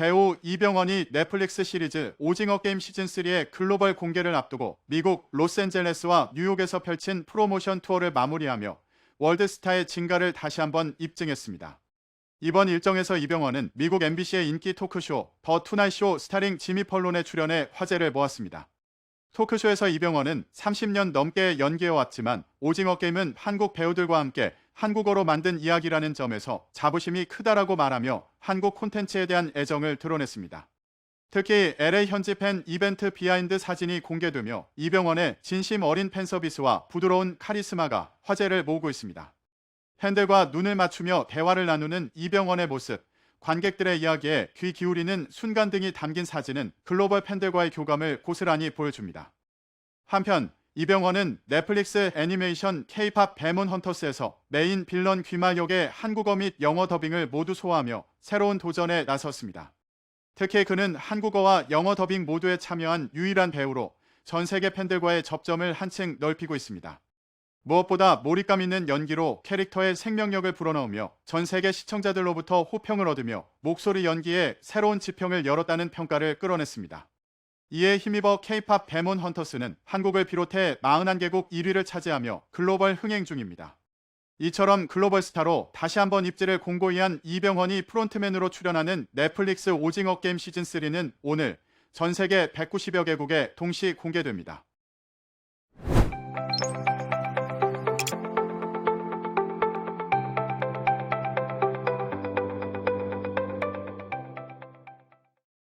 배우 이병헌이 넷플릭스 시리즈 오징어 게임 시즌3의 글로벌 공개를 앞두고 미국 로스앤젤레스와 뉴욕에서 펼친 프로모션 투어를 마무리하며 월드스타의 진가를 다시 한번 입증했습니다. 이번 일정에서 이병헌은 미국 MBC의 인기 토크쇼 더 투나잇 쇼 스타링 지미 펄론에 출연해 화제를 모았습니다. 토크쇼에서 이병헌은 30년 넘게 연기해왔지만 오징어 게임은 한국 배우들과 함께 한국어로 만든 이야기라는 점에서 자부심이 크다라고 말하며 한국 콘텐츠에 대한 애정을 드러냈습니다. 특히 LA 현지 팬 이벤트 비하인드 사진이 공개되며 이병헌의 진심 어린 팬 서비스와 부드러운 카리스마가 화제를 모으고 있습니다. 팬들과 눈을 맞추며 대화를 나누는 이병헌의 모습, 관객들의 이야기에 귀 기울이는 순간 등이 담긴 사진은 글로벌 팬들과의 교감을 고스란히 보여줍니다. 한편 이병헌은 넷플릭스 애니메이션 K-팝 데몬 헌터스에서 메인 빌런 귀마 역의 한국어 및 영어 더빙을 모두 소화하며 새로운 도전에 나섰습니다. 특히 그는 한국어와 영어 더빙 모두에 참여한 유일한 배우로 전 세계 팬들과의 접점을 한층 넓히고 있습니다. 무엇보다 몰입감 있는 연기로 캐릭터의 생명력을 불어넣으며 전 세계 시청자들로부터 호평을 얻으며 목소리 연기에 새로운 지평을 열었다는 평가를 끌어냈습니다. 이에 힘입어 K-팝 데몬 헌터스는 한국을 비롯해 41개국 1위를 차지하며 글로벌 흥행 중입니다. 이처럼 글로벌 스타로 다시 한번 입지를 공고히 한 이병헌이 프론트맨으로 출연하는 넷플릭스 오징어 게임 시즌3는 오늘 전 세계 190여 개국에 동시 공개됩니다.